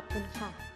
ขอบคุณค่ะ